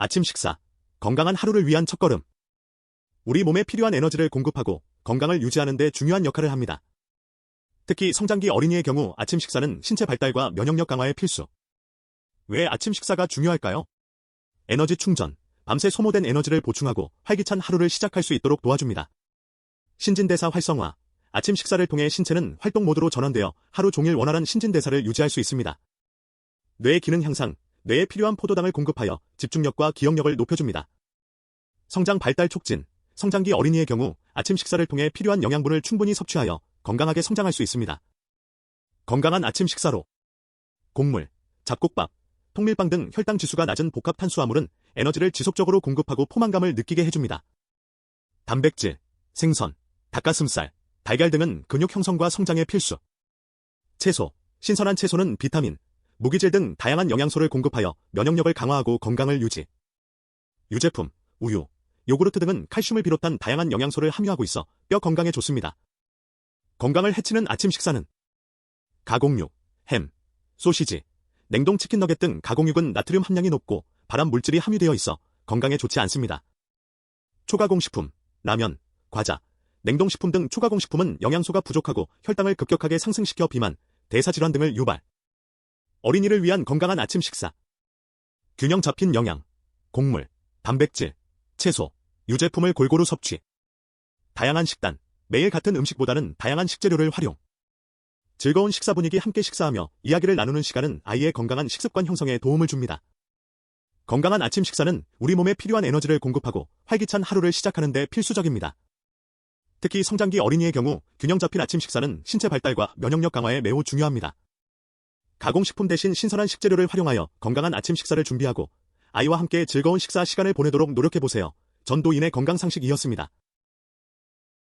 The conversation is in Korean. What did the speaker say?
아침 식사. 건강한 하루를 위한 첫걸음. 우리 몸에 필요한 에너지를 공급하고 건강을 유지하는 데 중요한 역할을 합니다. 특히 성장기 어린이의 경우 아침 식사는 신체 발달과 면역력 강화에 필수. 왜 아침 식사가 중요할까요? 에너지 충전, 밤새 소모된 에너지를 보충하고 활기찬 하루를 시작할 수 있도록 도와줍니다. 신진대사 활성화, 아침 식사를 통해 신체는 활동 모드로 전환되어 하루 종일 원활한 신진대사를 유지할 수 있습니다. 뇌 기능 향상, 뇌에 필요한 포도당을 공급하여 집중력과 기억력을 높여줍니다. 성장 발달 촉진, 성장기 어린이의 경우 아침 식사를 통해 필요한 영양분을 충분히 섭취하여 건강하게 성장할 수 있습니다. 건강한 아침 식사로 곡물, 잡곡밥, 통밀빵 등 혈당 지수가 낮은 복합 탄수화물은 에너지를 지속적으로 공급하고 포만감을 느끼게 해줍니다. 단백질, 생선, 닭가슴살, 달걀 등은 근육 형성과 성장에 필수. 채소, 신선한 채소는 비타민, 무기질 등 다양한 영양소를 공급하여 면역력을 강화하고 건강을 유지. 유제품, 우유, 요구르트 등은 칼슘을 비롯한 다양한 영양소를 함유하고 있어 뼈 건강에 좋습니다. 건강을 해치는 아침 식사는 가공육, 햄, 소시지, 냉동 치킨 너겟 등 가공육은 나트륨 함량이 높고 발암 물질이 함유되어 있어 건강에 좋지 않습니다. 초가공식품, 라면, 과자, 냉동식품 등 초가공식품은 영양소가 부족하고 혈당을 급격하게 상승시켜 비만, 대사질환 등을 유발. 어린이를 위한 건강한 아침 식사. 균형 잡힌 영양, 곡물, 단백질, 채소, 유제품을 골고루 섭취. 다양한 식단, 매일 같은 음식보다는 다양한 식재료를 활용. 즐거운 식사 분위기 함께 식사하며 이야기를 나누는 시간은 아이의 건강한 식습관 형성에 도움을 줍니다. 건강한 아침 식사는 우리 몸에 필요한 에너지를 공급하고 활기찬 하루를 시작하는 데 필수적입니다. 특히 성장기 어린이의 경우 균형 잡힌 아침 식사는 신체 발달과 면역력 강화에 매우 중요합니다. 가공식품 대신 신선한 식재료를 활용하여 건강한 아침 식사를 준비하고 아이와 함께 즐거운 식사 시간을 보내도록 노력해보세요. 전도인의 건강상식이었습니다.